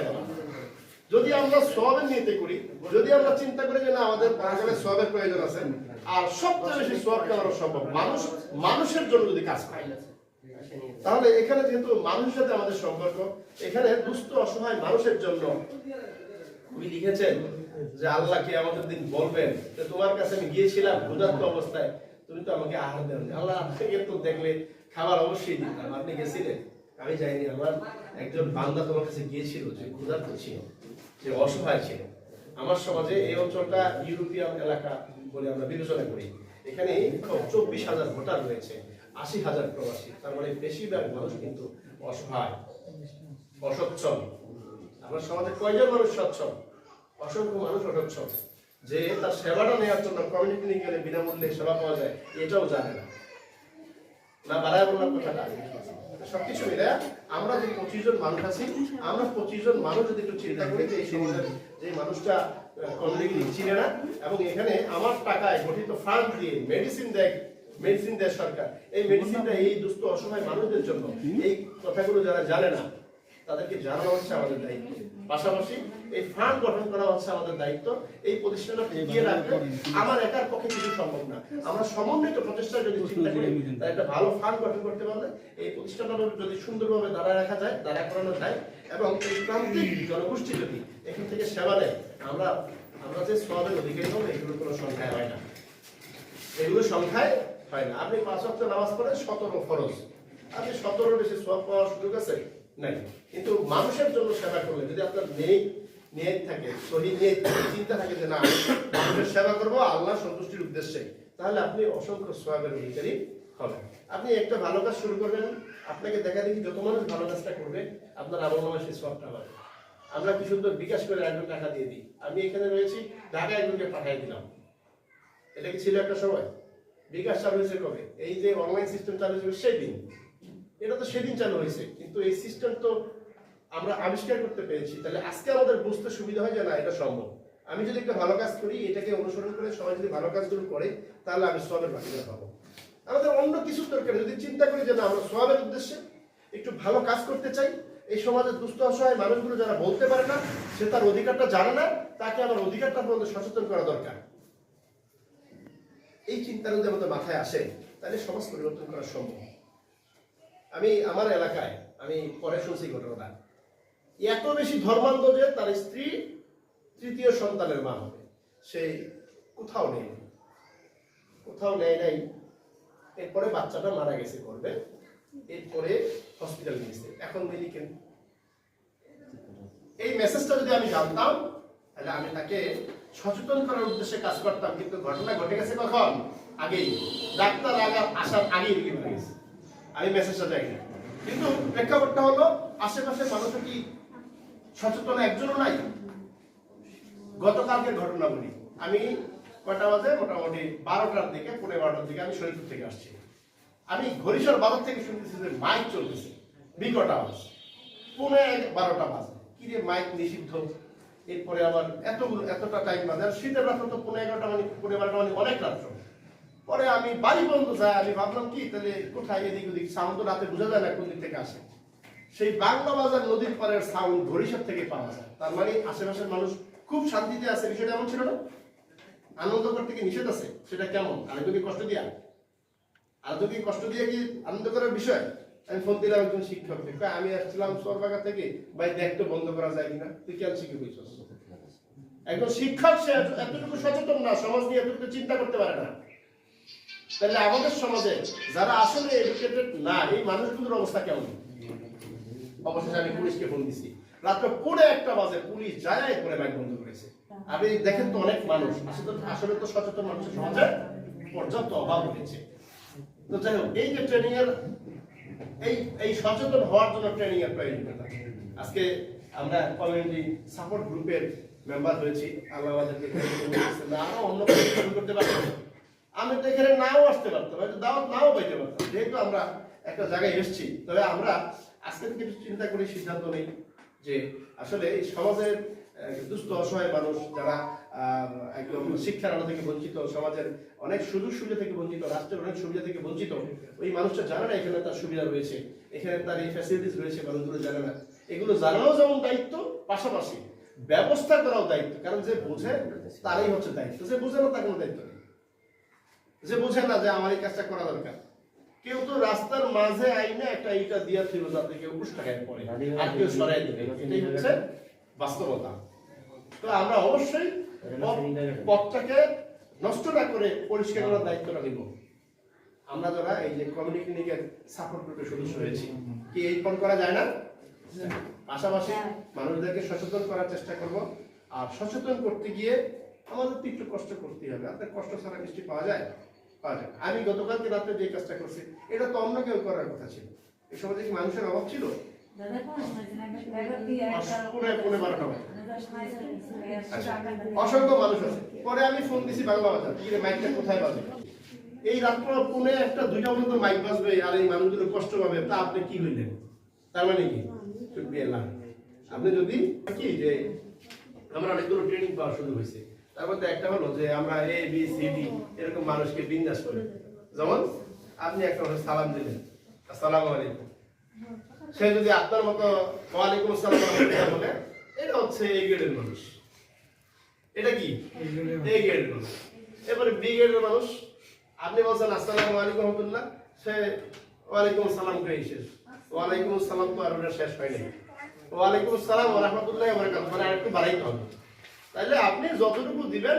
মানে যদি আমরা সবের নিতে করি, যদি আমরা চিন্তা করি যে না, আমাদের পরকালে সবের প্রয়োজন আছে, আর সবচেয়ে বেশি সব কেন সম্ভব? মানুষ মানুষের জন্য যদি কাজ করে তাহলে এখানে যেহেতু মানুষের সাথে আমাদের সম্পর্ক, এখানে দুস্থ, অসহায় মানুষের জন্য উনি লিখেছেন যে আল্লাহকে আমাদের দিন বলবেন? যে তোমার কাছে আমি গিয়েছিলাম, ক্ষুধার্ত অবস্থায়। তুমি তো আমাকে আহার দেন আল্লাহ আপনাকে তো দেখলে খাবার অবশ্যই দিতাম আপনি গেছিলেন? আমি যাইনি। আমার একজন বান্দা তোমার কাছে গিয়েছিল যে ক্ষুধার্ত ছিল, যে অসহায় ছিল। আমার সমাজে এই অঞ্চলটা ইউরোপিয়ান এলাকা বলে আমরা বিবেচনা করি। এখানে চব্বিশ হাজার ভোটার রয়েছে, আশি হাজার প্রবাসী। তার মানে বেশিরভাগ মানুষ কিন্তু অসহায়, অসচ্ছল। আমরা সমাজে কয়জন মানুষ সচ্ছল? অসংখ্য মানুষ অসচ্ছল। যে তার সেবাটা নেওয়ার জন্য কমিউনিটি নিয়ে গেলে বিনামূল্যে সেবা পাওয়া যায়, এটাও জানে না। না বাড়ায় সবকিছু মিলে আমরা যে পঁচিশ জন মানুষ আছি, আমরা পঁচিশ জন মানুষ যদি একটু চিন্তা করি যে এই সমাজের যে মানুষটা কমিউনিটি চিনে না, এবং এখানে আমার টাকায় গঠিত ফান্ড দিয়ে মেডিসিন দেয় মেডিসিন দেয় সরকার, এই মেডিসিনটা এই দুস্থ অসহায় মানুষদের জন্য, এই কথাগুলো যারা জানে না তাদেরকে জানানো হচ্ছে আমাদের দায়িত্ব। পাশাপাশি এই ফান্ড গঠন করা হচ্ছে আমাদের দায়িত্ব। এই প্রতিষ্ঠানটা টিকিয়ে রাখবে আমার একার পক্ষে কিছু সম্ভব না। আমরা সমন্বিত প্রচেষ্টা যদি চিন্তা করি, তাহলে একটা ভালো ফান্ড গঠন করতে পারলে এই প্রতিষ্ঠানটা যদি সুন্দরভাবে দাঁড়ায় রাখা যায়, দাঁড়া করানো যায় এবং এই প্রান্তিক জনগোষ্ঠী যদি এখান থেকে সেবা নেয় আমরা আমরা যে সবের অধিকারী হব, এগুলোর কোনো সংখ্যায় হয় না। এগুলো সংখ্যায় হয় না। আপনি পাঁচ ওয়াক্ত নামাজ পড়েন, সতেরো ফরজ। আপনি সতেরো বেশি সব পাওয়ার সুযোগ আছে? নাই। কিন্তু মানুষের জন্য সেবা করলে যদি আপনার নেই নিয়ত থাকে নিয়ত থাকে, চিন্তা থাকে যে না মানুষের সেবা করব আল্লাহ সন্তুষ্টির উদ্দেশ্যে তাহলে আপনি অসংখ্য সোয়াবের অধিকারী হবেন। আপনি একটা ভালো কাজ শুরু করবেন আপনাকে দেখা দেখি যত মানুষ ভালো কাজটা করবে আপনার আমল নামায় সেই সবটা পাবে আমরা কি সুন্দর বিকাশ করে একজন টাকা দিয়ে দিই। আমি এখানে রয়েছি ঢাকা একজনকে পাঠিয়ে দিলাম। এটা কি ছিল একটা সময়? বিকাশ চালু হয়েছে কবে? এই যে অনলাইন সিস্টেম চালু হয়েছে সেই দিন। এটা তো সেদিন চালু হয়েছে, কিন্তু এই সিস্টেম তো আমরা আবিষ্কার করতে পেরেছি। তাহলে আজকে আমাদের বুঝতে সুবিধা হয় যে না, এটা সম্ভব। আমি যদি একটা ভালো কাজ করি, এটাকে অনুসরণ করে সবাই যদি ভালো কাজগুলো করে, তাহলে আমি সবের বাকিটা পাবো। আমাদের অন্য কিছু দরকার, যদি চিন্তা করি যে না, আমরা সবের উদ্দেশ্যে একটু ভালো কাজ করতে চাই, এই সমাজের দুস্থ, অসহায় মানুষগুলো যারা বলতে পারে না, সে তার অধিকারটা জানে না, তাকে আমার অধিকারটা পর্যন্ত সচেতন করা দরকার। এই চিন্তা যদি আমাদের মাথায় আসে, তাহলে সমাজ পরিবর্তন করা সম্ভব। আমি আমার এলাকায়, আমি পরে শুনছি ঘটনাটা। এত বেশি ধর্মান্ধ যে তার স্ত্রী তৃতীয় সন্তানের মা হবে। সে কোথাও নেই। কোথাও নেয় নাই। এরপরে বাচ্চাটা মারা গেছে করবে। এরপরে হসপিটাল নিয়েছে এখন মিলি কেন? এই মেসেজটা যদি আমি জানতাম, তাহলে আমি তাকে সচেতন করার উদ্দেশ্যে কাজ করতাম, কিন্তু ঘটনা ঘটে গেছে কখন? আগেই। ডাক্তার আসার আগেই গেছে। আমি মেসেজটা যাইনি কিন্তু প্রেক্ষাপটটা হলো, আশেপাশের মানুষ কি সচেতন একজনও নাই? গতকালকের ঘটনা বলি। আমি কটা বাজে? মোটামুটি বারোটার দিকে পনেরো বারোটার দিকে আমি শরীরপুর থেকে আসছি। আমি ঘড়িশর বাজার থেকে শুনতেছি যে মাইক চলতেছে। বিকট আওয়াজ। পৌনে বারোটা বাজে। কি রে মাইক নিষিদ্ধ? এরপরে আবার এতগুলো এতটা টাইম বাজে। আর শীতের রাত্র তো পনেরো এগারোটা মানে পনেরো বারোটা মানে অনেক রাত্র পরে আমি বাড়ি বন্ধ যায়, আমি ভাবলাম কি, তাহলে কোথায় এদিক ওদিক? সাউন্ড তো রাতে বোঝা যায় না কোন দিক থেকে আসে। সেই বাংলা বাজার নদীর পাড়ের সাউন্ড ঘড়িসার থেকে পাওয়া যায়। তার মানে আশেপাশের মানুষ খুব শান্তিতে আছে, বিষয়টা এমন ছিল না? আনন্দ করতে কি নিষেধ আছে? সেটা কেমন? আরেকজনকে কষ্ট দিয়া? আরেকজনকে কষ্ট দিয়ে কি আনন্দ করার বিষয়? আমি ফোন দিলাম একজন শিক্ষককে। আমি আসছিলাম সোরবাগা থেকে। ভাই দেখতে বন্ধ করা যায় কিনা? তুই কেন শিখে হয়েছিস একজন শিক্ষক, সে এত- এতটুকু সচেতন না, সমাজ নিয়ে এতটুকু চিন্তা করতে পারে না। তাহলে আমাদের সমাজে যারা আসলে এডুকেটেড না, এই মানুষগুলোর অবস্থা কেমন? অবশেষে আমি পুলিশকে ফোন দিছি। রাত্রে পড়ে একটা বাজে পুলিশ যায় করে বাইক বন্ধ করেছে। আপনি দেখেন তো অনেক মানুষ, আসলে তো আসলে তো সচেতন মানুষের সমাজে পর্যাপ্ত অভাব রয়েছে। তো যাই হোক, এই যে ট্রেনিং এর এই এই সচেতন হওয়ার জন্য ট্রেনিং এর প্রয়োজনীয়তা। আজকে আমরা কমিউনিটি সাপোর্ট গ্রুপের মেম্বার হয়েছি। আল্লাহ আমাদেরকে আরও অন্য করতে পারতাম আমি তো এখানে নাও আসতে পারতাম, হয়তো দাওয়াত নাও পাইতে পারতাম। যেহেতু আমরা একটা জায়গায় এসেছি, তবে আমরা আজকে একটু চিন্তা করি সিদ্ধান্ত নেই যে আসলে এই সমাজের দুস্থ, অসহায় মানুষ যারা একদম শিক্ষার আলো থেকে বঞ্চিত, সমাজের অনেক সুযোগ সুবিধা থেকে বঞ্চিত, রাষ্ট্রের অনেক সুবিধা থেকে বঞ্চিত, ওই মানুষটা জানে না এখানে তার সুবিধা রয়েছে, এখানে তার এই ফ্যাসিলিটিস রয়েছে মানুষগুলো জানে না। এগুলো জানাও যেমন দায়িত্ব, পাশাপাশি ব্যবস্থা করাও দায়িত্ব, কারণ যে বোঝে তারই হচ্ছে দায়িত্ব, যে বোঝে না তার কোনো দায়িত্ব যে বোঝে না যে আমার এই কাজটা করা দরকার। কেউ তো রাস্তার মাঝে আইনে একটা ইটা দিয়া ছিল যাতে কেউ উষ্টাকায় পড়ে আর কেউ সরাই দেবে। এটাই হচ্ছে বাস্তবতা। তো আমরা অবশ্যই পথটাকে নষ্ট না করে পরিষ্কার করার দায়িত্বটা নিব। আমরা যারা এই যে কমিউনিটি ক্লিনিকের সাপোর্ট গ্রুপের সদস্য হয়েছি কি এই পণ করা যায় না? পাশাপাশি মানুষদেরকে সচেতন করার চেষ্টা করব। আর সচেতন করতে গিয়ে আমাদের তো একটু কষ্ট করতে হবে। আপনার কষ্ট ছাড়া মিষ্টি পাওয়া যায়? পাওয়া যায় আমি গতকালকে রাত্রে যে কাজটা করছি এটা তো অন্য কেউ করার কথা ছিল। এই সমাজে কি মানুষের অভাব ছিল? অসংখ্য মানুষ আছে। পরে আমি ফোন দিছি বাংলা বাজার। কি মাইকটা কোথায় বাজে? এই রাত্র পুনে একটা দুইটা পর্যন্ত মাইক বাজবে আর এই মানুষগুলো কষ্ট পাবে। তা আপনি কি হইলেন? তার মানে কি. আপনি যদি কি যে আমরা অনেকগুলো ট্রেনিং পাওয়া শুরু হয়েছে। তার মধ্যে একটা হলো যে আমরা এ বি সি ডি এরকম মানুষকে বিন্যাস করি। যেমন আপনি একটা সালাম দিলেন। আসসালামু আলাইকুম। সে যদি আপনার মতো ওয়ালাইকুম আসসালাম বলে এটা হচ্ছে এই গ্রেডের মানুষ। এটা কি? এই গ্রেডের মানুষ। এবারে বি গ্রেডের মানুষ আপনি বলছেন আসসালামু আলাইকুম রহমতুল্লাহ। সে ওয়ালাইকুম আসসালাম কই শেষ? ওয়ালাইকুম আসসালাম তো আর ওটা শেষ হয় নাই। ওয়ালাইকুম আসসালাম রাহমাতুল্লাহি মানে আরেকটু বাড়াইতে হবে। তাইলে আপনি যতটুকু দিবেন।